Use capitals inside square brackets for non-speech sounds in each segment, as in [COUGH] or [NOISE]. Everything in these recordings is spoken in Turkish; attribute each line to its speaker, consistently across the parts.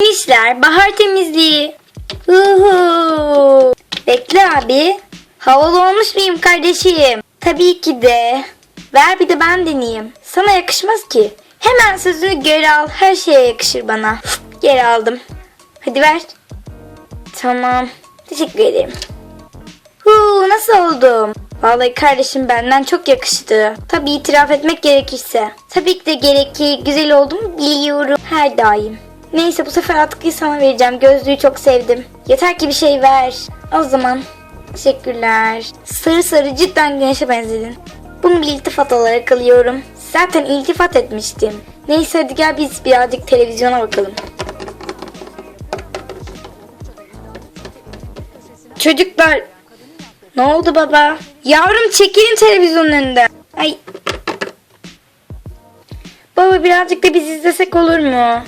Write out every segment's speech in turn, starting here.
Speaker 1: İşler bahar temizliği. Huhu. Bekle abi. Havalı olmuş muyum kardeşim? Tabii ki de. Ver bir de ben deneyeyim. Sana yakışmaz ki. Hemen sözünü geri al. Her şeye yakışır bana. Geri aldım. Hadi ver. Tamam. Teşekkür ederim. Huu nasıl oldum? Vallahi kardeşim benden çok yakıştı. Tabii itiraf etmek gerekirse. Tabii ki de gerekir. Güzel olduğumu biliyorum. Her daim. Neyse bu sefer atkıyı sana vereceğim. Gözlüğü çok sevdim. Yeter ki bir şey ver. O zaman. Teşekkürler. Sarı sarı cidden güneşe benzedin. Bunu bir iltifat olarak alıyorum. Zaten iltifat etmiştim. Neyse hadi gel biz birazcık televizyona bakalım. Çocuklar ne oldu baba? Yavrum çekilin televizyonun önünden. Ay. Baba birazcık da biz izlesek olur mu?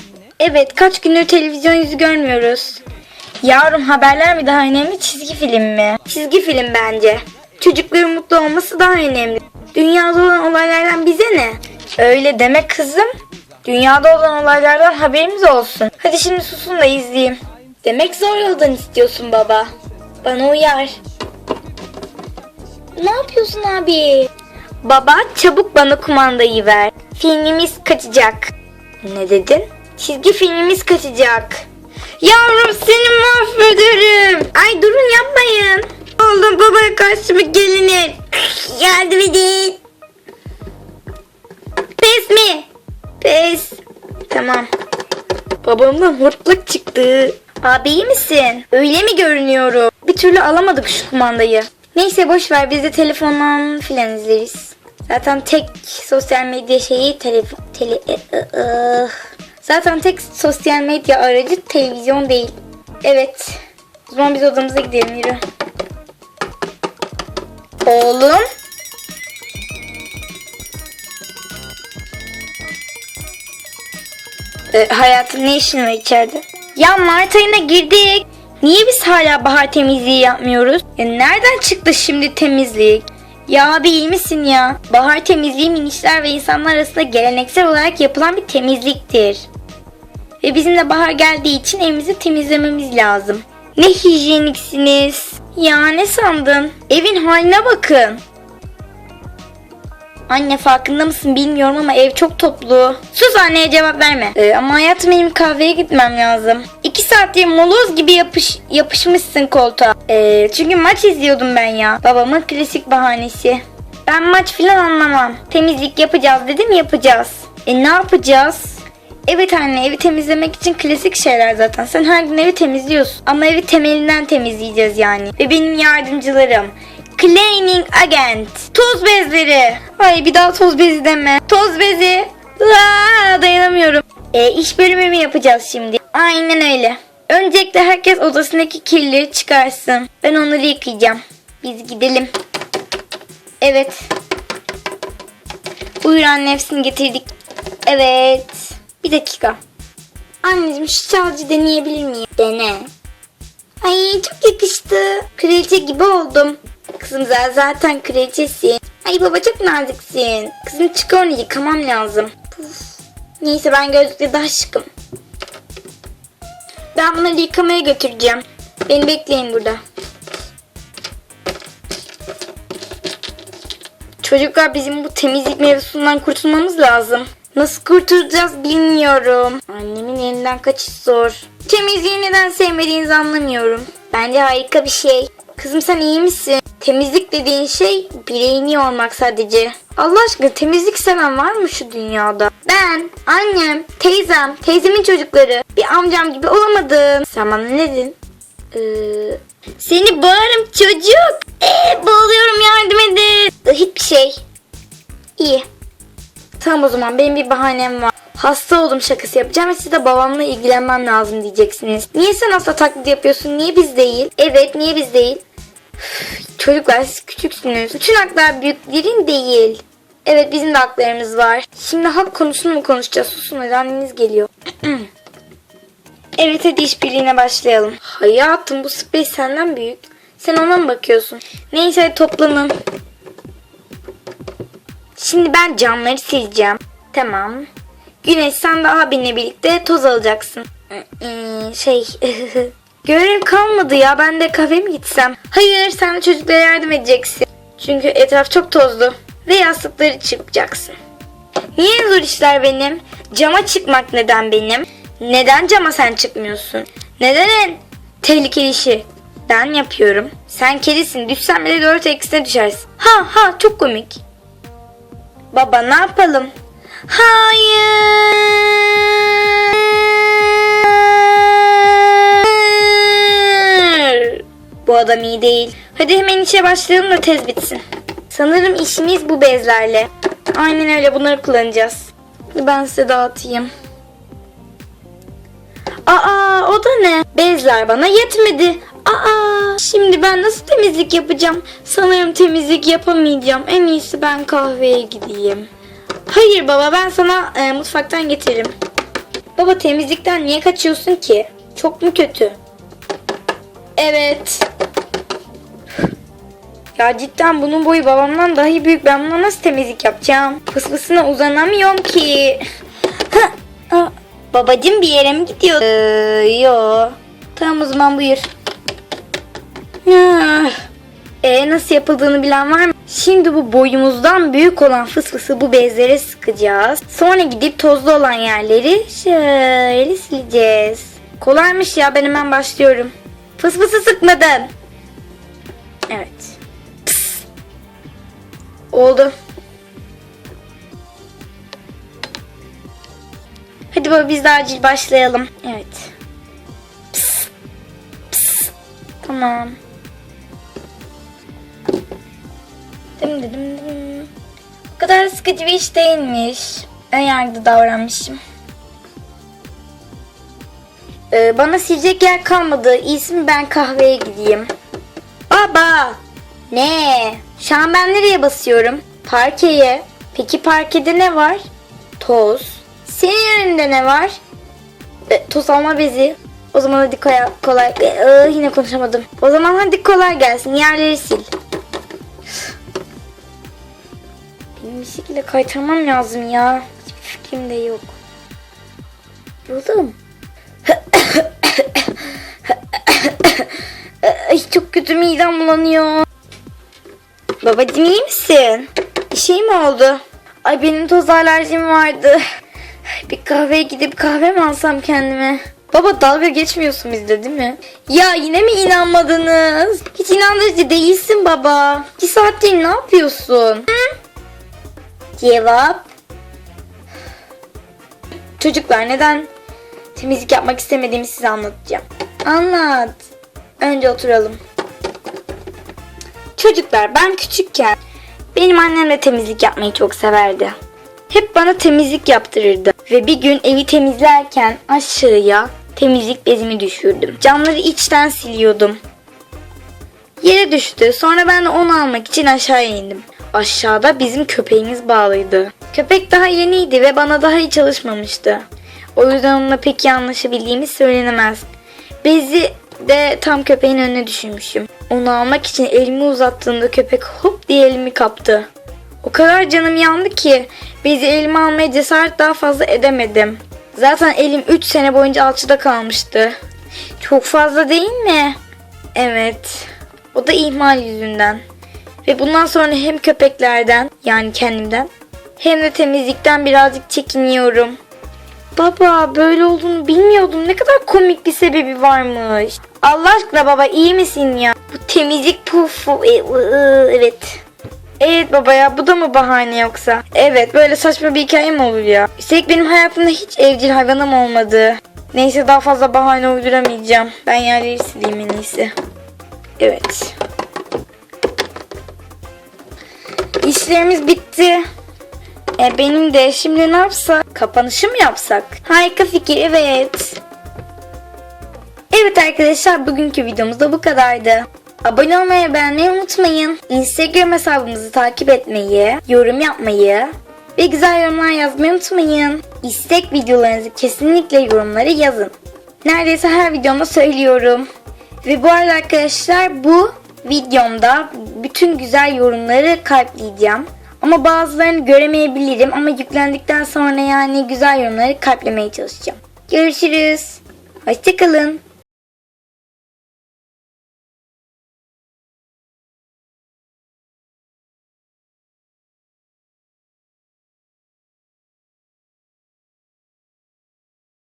Speaker 1: Evet kaç gündür televizyon yüzü görmüyoruz. Yavrum haberler mi daha önemli çizgi film mi? Çizgi film bence. Çocukların mutlu olması daha önemli. Dünyada olan olaylardan bize ne? Öyle deme kızım. Dünyada olan olaylardan haberimiz olsun. Hadi şimdi susun da izleyeyim. Demek zor yoldan istiyorsun baba. Bana uyar. Ne yapıyorsun abi? Baba çabuk bana kumandayı ver. Filmimiz kaçacak. Ne dedin? Çizgi filmimiz kaçacak. Yavrum seni mahvederim. Ay durun yapmayın. Oğlum babaya karşı bir gelinin. Yardım edin. Pes mi? Pes. Tamam. Babamdan hortlak çıktı. Abi iyi misin? Öyle mi görünüyorum? Bir türlü alamadık şu kumandayı. Neyse boş ver biz de telefondan filan izleriz. Zaten tek sosyal medya şeyi telefon... Tele, e, e, e. Zaten tek sosyal medya aracı televizyon değil. Evet. O zaman biz odamıza gidelim yürü. Oğlum. Ee, hayatım ne işin var içeride? Ya Mart ayına girdik. Niye biz hala bahar temizliği yapmıyoruz? Ya nereden çıktı şimdi temizlik? Ya abi iyi misin ya? Bahar temizliği minişler ve insanlar arasında geleneksel olarak yapılan bir temizliktir. Ve bizim de bahar geldiği için evimizi temizlememiz lazım. Ne hijyeniksiniz. Ya ne sandın? Evin haline bakın. Anne farkında mısın bilmiyorum ama ev çok toplu. Sus anneye cevap verme. Ee, ama hayatım benim kahveye gitmem lazım. İki saattir moloz gibi yapış, yapışmışsın koltuğa. Ee, çünkü maç izliyordum ben ya. Babamın klasik bahanesi. Ben maç filan anlamam. Temizlik yapacağız dedim yapacağız. E ne yapacağız? Evet anne evi temizlemek için klasik şeyler zaten. Sen her gün evi temizliyorsun. Ama evi temelinden temizleyeceğiz yani. Ve benim yardımcılarım. Cleaning agent. Toz bezleri. Ay bir daha toz bezi deme. Toz bezi. Aa, dayanamıyorum. E, iş bölümü mü yapacağız şimdi? Aynen öyle. Öncelikle herkes odasındaki kirleri çıkarsın. Ben onları yıkayacağım. Biz gidelim. Evet. Buyur anne hepsini getirdik. Evet. Bir dakika. Anneciğim şu çalcı deneyebilir miyim? Dene. Ay çok yakıştı. Kraliçe gibi oldum. Kızım sen zaten kraliçesin. Ay baba çok naziksin. Kızım onu yıkamam lazım. Puf. Neyse ben gözlükle daha şıkım. Ben bunları yıkamaya götüreceğim. Beni bekleyin burada. Çocuklar bizim bu temizlik mevzusundan kurtulmamız lazım. Nasıl kurtulacağız bilmiyorum. Annemin elinden kaçış zor. Temizliği neden sevmediğinizi anlamıyorum. Bence harika bir şey. Kızım sen iyi misin? Temizlik dediğin şey bireyin iyi olmak sadece. Allah aşkına temizlik seven var mı şu dünyada? Ben, annem, teyzem, teyzemin çocukları bir amcam gibi olamadım. Sen bana ne dedin? Ee, seni bağırım çocuk. Ee, boğuluyorum yardım Tamam o zaman benim bir bahanem var. Hasta oldum şakası yapacağım ve size babamla ilgilenmem lazım diyeceksiniz. Niye sen hasta taklidi yapıyorsun? Niye biz değil? Evet niye biz değil? Çocuklar siz küçüksünüz. Bütün haklar büyüklerin değil. Evet bizim de haklarımız var. Şimdi hak konusunu mu konuşacağız? Susun hadi anneniz geliyor. [CLEARS THROAT] evet hadi işbirliğine başlayalım. Hayatım bu sprey senden büyük. Sen ona mı bakıyorsun? Neyse toplanın. Şimdi ben camları sileceğim. Tamam. Güneş sen de abinle birlikte toz alacaksın. Ee, şey [LAUGHS] görev kalmadı ya ben de kafe mi gitsem? Hayır sen de çocuklara yardım edeceksin. Çünkü etraf çok tozlu ve yastıkları çıkacaksın. Niye zor işler benim? Cama çıkmak neden benim? Neden cama sen çıkmıyorsun? Neden en tehlikeli işi ben yapıyorum? Sen kedisin düşsen bile dört eksine düşersin. Ha ha çok komik. Baba ne yapalım? Hayır. Bu adam iyi değil. Hadi hemen işe başlayalım da tez bitsin. Sanırım işimiz bu bezlerle. Aynen öyle bunları kullanacağız. Ben size dağıtayım. Aa o da ne? Bezler bana yetmedi. Aa şimdi ben nasıl temizlik yapacağım? Sanırım temizlik yapamayacağım. En iyisi ben kahveye gideyim. Hayır baba ben sana e, mutfaktan getiririm. Baba temizlikten niye kaçıyorsun ki? Çok mu kötü? Evet. Ya cidden bunun boyu babamdan daha iyi büyük. Ben buna nasıl temizlik yapacağım? Fısfısına uzanamıyorum ki. [LAUGHS] Babacım bir yere mi gidiyor? Ee, yo. Tamam o zaman buyur. Nasıl yapıldığını bilen var mı? Şimdi bu boyumuzdan büyük olan fısfısı bu bezlere sıkacağız. Sonra gidip tozlu olan yerleri şöyle sileceğiz. Kolaymış ya ben hemen başlıyorum. Fısfısı sıkmadım. Evet. Pıs. Oldu. Hadi baba biz de acil başlayalım. Evet. Pıs. Pıs. Tamam. Dım dım dım. O kadar sıkıcı bir iş değilmiş. Ön yargıda davranmışım. Ee, bana silecek yer kalmadı. İyisi ben kahveye gideyim. Baba! Ne? Şu an ben nereye basıyorum? Parkeye. Peki parkede ne var? Toz. Senin önünde ne var? E, toz alma bezi. O zaman hadi kolay, kolay e, e, yine konuşamadım. O zaman hadi kolay gelsin. Yerleri sil. Bir şekilde kaytarmam lazım ya. Hiçbir fikrim de yok. Yoldum. Ay çok kötü midem bulanıyor. Babacım iyi misin? Bir şey mi oldu? Ay benim toz alerjim vardı. Bir kahveye gidip kahve mi alsam kendime? Baba dalga geçmiyorsun bizde değil mi? Ya yine mi inanmadınız? Hiç inandırıcı değilsin baba. İki saattir ne yapıyorsun? Hı? Cevap. Çocuklar neden temizlik yapmak istemediğimi size anlatacağım. Anlat. Önce oturalım. Çocuklar ben küçükken benim annem de temizlik yapmayı çok severdi. Hep bana temizlik yaptırırdı. Ve bir gün evi temizlerken aşağıya temizlik bezimi düşürdüm. Camları içten siliyordum. Yere düştü. Sonra ben de onu almak için aşağıya indim. Aşağıda bizim köpeğimiz bağlıydı. Köpek daha yeniydi ve bana daha iyi çalışmamıştı. O yüzden onunla pek iyi anlaşabildiğimiz söylenemez. Bezi de tam köpeğin önüne düşürmüşüm. Onu almak için elimi uzattığımda köpek hop diye elimi kaptı. O kadar canım yandı ki bezi elime almaya cesaret daha fazla edemedim. Zaten elim 3 sene boyunca alçıda kalmıştı. Çok fazla değil mi? Evet. O da ihmal yüzünden. Ve bundan sonra hem köpeklerden yani kendimden hem de temizlikten birazcık çekiniyorum. Baba böyle olduğunu bilmiyordum. Ne kadar komik bir sebebi varmış. Allah aşkına baba iyi misin ya? Bu temizlik pufu. e, Evet. Evet baba ya bu da mı bahane yoksa? Evet böyle saçma bir hikaye mi olur ya? Üstelik benim hayatımda hiç evcil hayvanım olmadı. Neyse daha fazla bahane uyduramayacağım. Ben yerleri sileyim en iyisi. Evet. İşlerimiz bitti. E benim de şimdi ne yapsak? Kapanışı mı yapsak? Harika fikir evet. Evet arkadaşlar bugünkü videomuz da bu kadardı. Abone olmayı beğenmeyi unutmayın. Instagram hesabımızı takip etmeyi, yorum yapmayı ve güzel yorumlar yazmayı unutmayın. İstek videolarınızı kesinlikle yorumlara yazın. Neredeyse her videomda söylüyorum. Ve bu arada arkadaşlar bu videomda bütün güzel yorumları kalpleyeceğim. Ama bazılarını göremeyebilirim ama yüklendikten sonra yani güzel yorumları kalplemeye çalışacağım. Görüşürüz. Hoşçakalın.